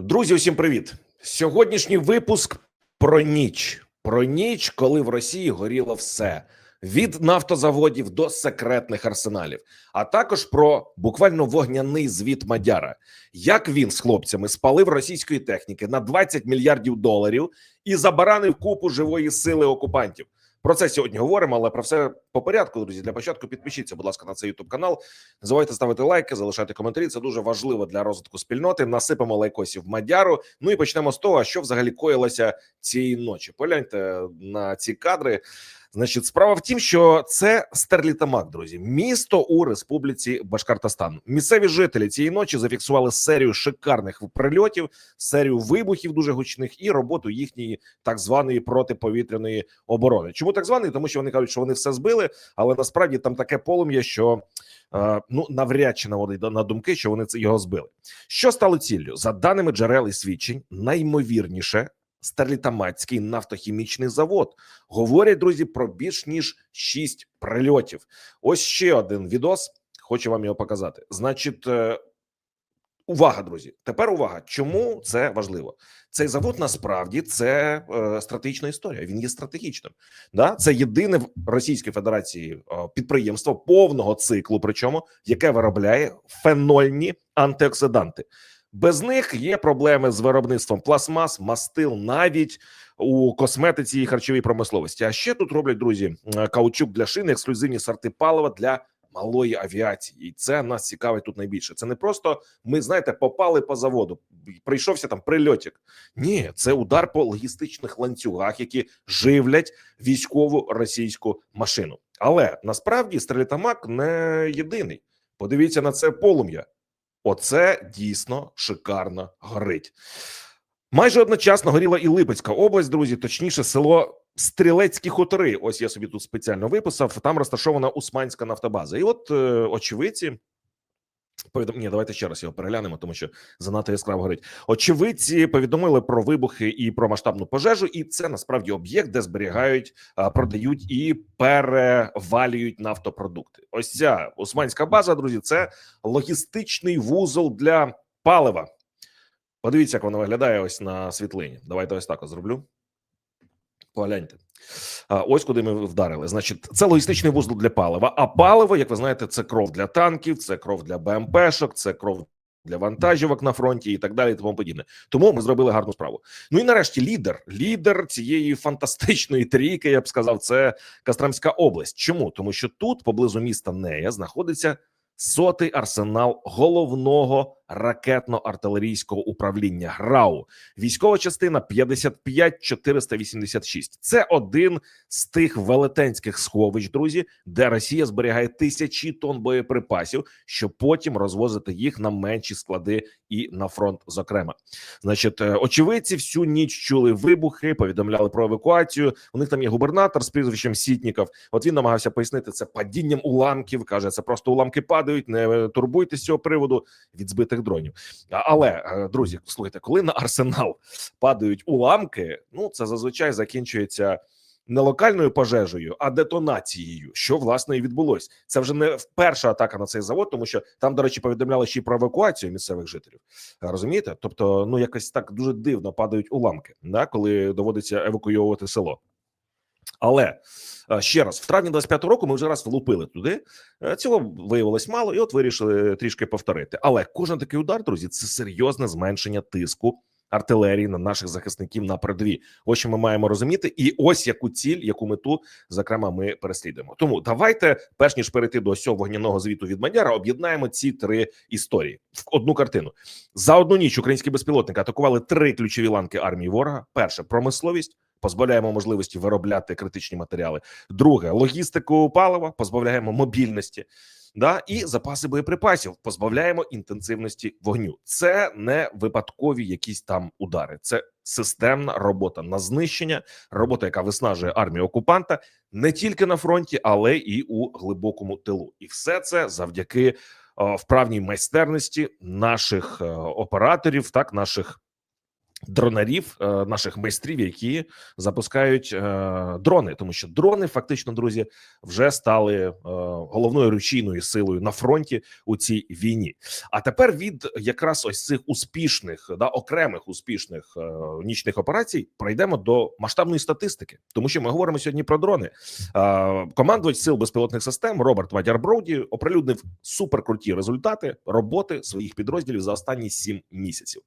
Друзі, усім привіт! Сьогоднішній випуск про ніч. Про ніч, коли в Росії горіло все від нафтозаводів до секретних арсеналів, а також про буквально вогняний звіт Мадяра, як він з хлопцями спалив російської техніки на 20 мільярдів доларів і забаранив купу живої сили окупантів. Про це сьогодні говоримо, але про все по порядку, друзі. Для початку підпишіться, будь ласка, на цей youtube канал. Не забувайте ставити лайки, залишати коментарі. Це дуже важливо для розвитку спільноти. Насипемо лайкосів Мадяру. Ну і почнемо з того, що взагалі коїлося цієї ночі. Погляньте на ці кадри. Значить, справа в тім, що це Стерлітамак, друзі, місто у Республіці Башкортостан. Місцеві жителі цієї ночі зафіксували серію шикарних прильотів, серію вибухів дуже гучних і роботу їхньої так званої протиповітряної оборони. Чому так званий? Тому що вони кажуть, що вони все збили, але насправді там таке полум'я, що е, ну навряд чи наводить на думки, що вони це його збили. Що стало ціллю? За даними джерел і свідчень, наймовірніше. Стерлітамацький нафтохімічний завод говорять друзі про більш ніж шість прильотів. Ось ще один відос. Хочу вам його показати. Значить, е, увага, друзі. Тепер увага. Чому це важливо? Цей завод насправді це е, стратегічна історія. Він є стратегічним. Да, це єдине в Російській Федерації е, підприємство повного циклу, причому яке виробляє фенольні антиоксиданти. Без них є проблеми з виробництвом пластмас, мастил, навіть у косметиці і харчовій промисловості. А ще тут роблять друзі е, каучук для шин, ексклюзивні сорти палива для малої авіації, і це нас цікавить тут найбільше. Це не просто ми знаєте, попали по заводу. Прийшовся там прильотик. Ні, це удар по логістичних ланцюгах, які живлять військову російську машину. Але насправді стрелітамак не єдиний. Подивіться на це полум'я. Оце дійсно шикарно горить. Майже одночасно горіла і Липецька область, друзі, точніше, село Стрілецькі хутори. Ось я собі тут спеціально виписав. Там розташована Усманська нафтобаза. І от е, очевидці. Повідом... Ні, давайте ще раз його переглянемо, тому що занадто яскраво горить. Очевидці повідомили про вибухи і про масштабну пожежу, і це насправді об'єкт, де зберігають, продають і перевалюють нафтопродукти. Ось ця Усманська база, друзі, це логістичний вузол для палива. Подивіться, як воно виглядає ось на світлині. Давайте ось так зроблю. Погляньте. Ось куди ми вдарили. Значить, це логістичний вузол для палива. А паливо, як ви знаєте, це кров для танків, це кров для БМПшок, це кров для вантажівок на фронті і так далі. І тому подібне. Тому ми зробили гарну справу. Ну і нарешті лідер, лідер цієї фантастичної трійки, я б сказав, це Костромська область. Чому? Тому що тут, поблизу міста Нея, знаходиться сотий арсенал головного ракетно-артилерійського управління ГРАУ. Військова частина 55486. Це один з тих велетенських сховищ, друзі, де Росія зберігає тисячі тонн боєприпасів, щоб потім розвозити їх на менші склади і на фронт. Зокрема, значить, е, очевидці всю ніч чули вибухи, повідомляли про евакуацію. У них там є губернатор з прізвищем Сітніков. От він намагався пояснити це падінням уламків. каже, це просто уламки падають. Не турбуйтесь з цього приводу від збитих дронів. Але е, друзі, слухайте, коли на арсенал падають уламки, ну це зазвичай закінчується не локальною пожежею, а детонацією, що власне і відбулось. Це вже не перша атака на цей завод, тому що там, до речі, повідомляли ще й про евакуацію місцевих жителів. Е, Розумієте? Тобто, ну якось так дуже дивно падають уламки, да, коли доводиться евакуйовувати село. Але е, ще раз, в травні 25-го року ми вже раз влупили туди. Е, Цього виявилось мало, і от вирішили трішки повторити. Але кожен такий удар, друзі, це серйозне зменшення тиску артилерії на наших захисників на передові. Ось що ми маємо розуміти, і ось яку ціль, яку мету, зокрема, ми переслідуємо. Тому давайте, перш ніж перейти до цього вогняного звіту від Мадяра, об'єднаємо ці три історії в одну картину. За одну ніч українські безпілотники атакували три ключові ланки армії ворога: перше промисловість. Позбавляємо можливості виробляти критичні матеріали. Друге логістику палива, позбавляємо мобільності, да і запаси боєприпасів, позбавляємо інтенсивності вогню. Це не випадкові якісь там удари, це системна робота на знищення, робота, яка виснажує армію окупанта не тільки на фронті, але і у глибокому тилу. І все це завдяки е, вправній майстерності наших е, операторів, так наших дронарів, е, наших майстрів, які запускають е, дрони, тому що дрони фактично, друзі, вже стали е, головною рушійною силою на фронті у цій війні. А тепер від якраз ось цих успішних да окремих успішних нічних операцій пройдемо до масштабної статистики, тому що ми говоримо сьогодні про дрони. Командувач сил безпілотних систем Роберт Мадяр Броуді оприлюднив суперкруті результати роботи своїх підрозділів за останні сім місяців.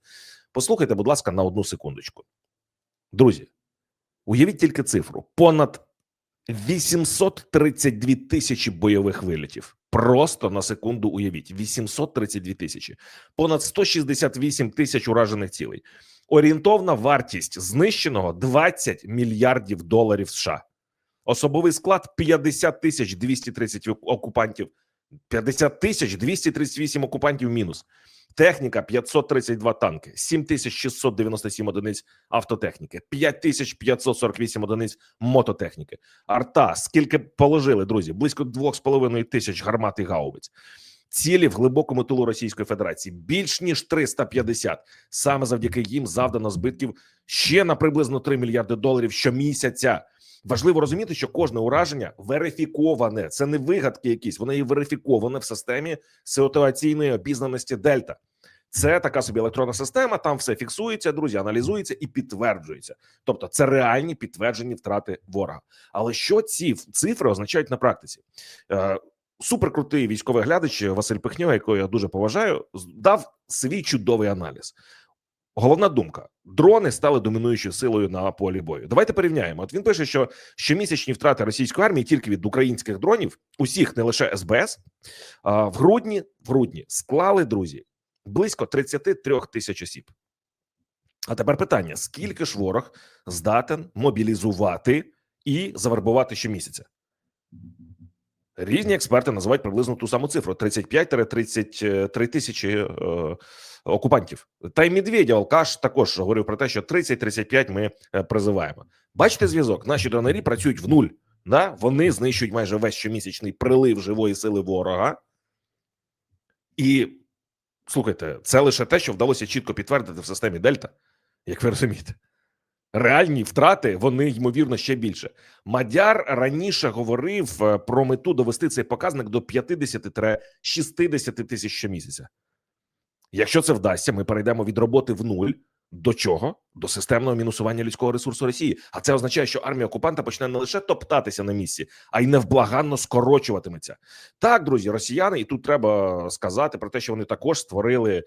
Послухайте, будь ласка, на одну секундочку. Друзі, уявіть тільки цифру: понад 832 тисячі бойових вилітів. Просто на секунду уявіть: 832 тисячі, понад 168 тисяч уражених цілей. Орієнтовна вартість знищеного 20 мільярдів доларів США. Особовий склад 50 тисяч 230 окупантів, 50 тисяч 238 окупантів мінус. Техніка 532 танки, 7697 одиниць автотехніки, 5548 одиниць мототехніки. Арта скільки положили, друзі? Близько 2,5 тисяч гармат і гаубиць. Цілі в глибокому тилу Російської Федерації більш ніж 350. Саме завдяки їм завдано збитків ще на приблизно 3 мільярди доларів щомісяця. Важливо розуміти, що кожне ураження верифіковане. Це не вигадки, якісь воно є верифіковане в системі ситуаційної обізнаності Дельта. Це така собі електронна система. Там все фіксується, друзі, аналізується і підтверджується. Тобто, це реальні підтверджені втрати ворога. Але що ці цифри означають на практиці? Е, Суперкрутий військовий глядач Василь Пихньо, якого я дуже поважаю, дав свій чудовий аналіз. Головна думка: дрони стали домінуючою силою на полі бою. Давайте порівняємо. От він пише, що щомісячні втрати російської армії тільки від українських дронів, усіх не лише СБС, в грудні в грудні склали друзі близько 33 тисяч осіб. А тепер питання: скільки ж ворог здатен мобілізувати і завербувати щомісяця? Різні експерти називають приблизно ту саму цифру: 35-33 тисячі е, окупантів. Та й Медведєв Алкаш також говорив про те, що 30-35 ми е, призиваємо. Бачите зв'язок? Наші дронарі працюють в нуль. Да? Вони знищують майже весь щомісячний прилив живої сили ворога. І слухайте, це лише те, що вдалося чітко підтвердити в системі Дельта, як ви розумієте. Реальні втрати вони ймовірно ще більше. Мадяр раніше говорив е, про мету довести цей показник до 50-60 тисяч щомісяця. Якщо це вдасться, ми перейдемо від роботи в нуль до чого? До системного мінусування людського ресурсу Росії. А це означає, що армія окупанта почне не лише топтатися на місці, а й невблаганно скорочуватиметься. Так, друзі, росіяни, і тут треба сказати про те, що вони також створили.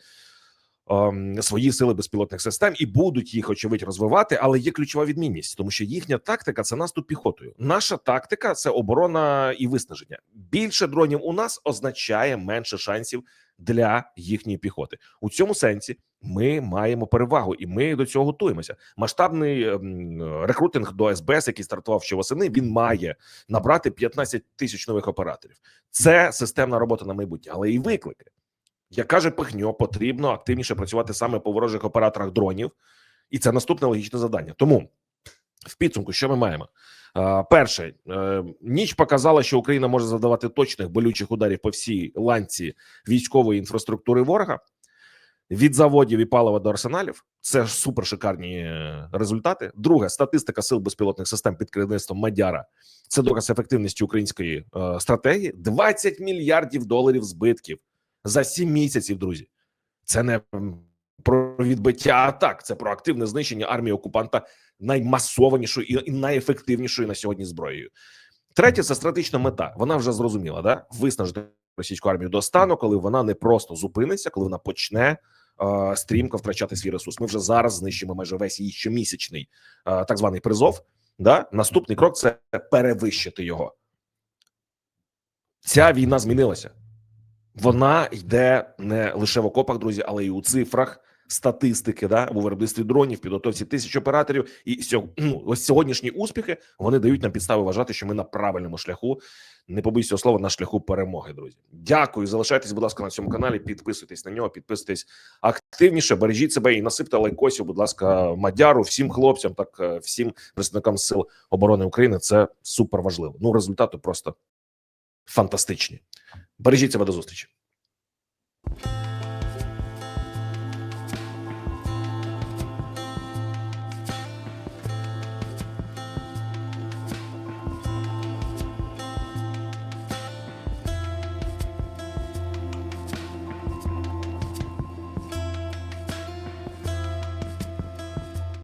Ем, свої сили безпілотних систем і будуть їх очевидь розвивати, але є ключова відмінність, тому що їхня тактика це наступ піхотою. Наша тактика це оборона і виснаження. Більше дронів у нас означає менше шансів для їхньої піхоти. У цьому сенсі ми маємо перевагу, і ми до цього готуємося. Масштабний ем, рекрутинг до СБС, який стартував ще восени, він має набрати 15 тисяч нових операторів. Це системна робота на майбутнє, але і виклики. Як каже Пихньо, потрібно активніше працювати саме по ворожих операторах дронів, і це наступне логічне завдання. Тому в підсумку, що ми маємо? Перше, е, ніч показала, що Україна може завдавати точних болючих ударів по всій ланці військової інфраструктури ворога від заводів і палива до арсеналів. Це супер шикарні е, результати. Друге, статистика сил безпілотних систем під керівництвом Мадяра. Це доказ ефективності української е, стратегії. 20 мільярдів доларів збитків за 7 місяців. Друзі, це не про відбиття атак, це про активне знищення армії окупанта наймасованішою і найефективнішою на сьогодні зброєю. Третє це стратегічна мета. Вона вже зрозуміла, да виснажити російську армію до стану, коли вона не просто зупиниться, коли вона почне е, стрімко втрачати свій ресурс. Ми вже зараз знищимо майже весь її щомісячний е, так званий призов. Да, наступний крок це перевищити його. Ця війна змінилася. Вона йде не лише в окопах, друзі, але й у цифрах статистики, да у виробництві дронів, підготовці тисяч операторів. І ну, ось сьогоднішні успіхи вони дають нам підстави вважати, що ми на правильному шляху. Не побоюсь цього слова на шляху перемоги. Друзі, дякую. Залишайтесь, будь ласка, на цьому каналі. Підписуйтесь на нього, підписуйтесь активніше. Бережіть себе і насипте лайкосів. Будь ласка, мадяру, всім хлопцям, так е, всім представникам сил оборони України. Це супер важливо. Ну результати просто фантастичні. Бережіть себе до зустрічі.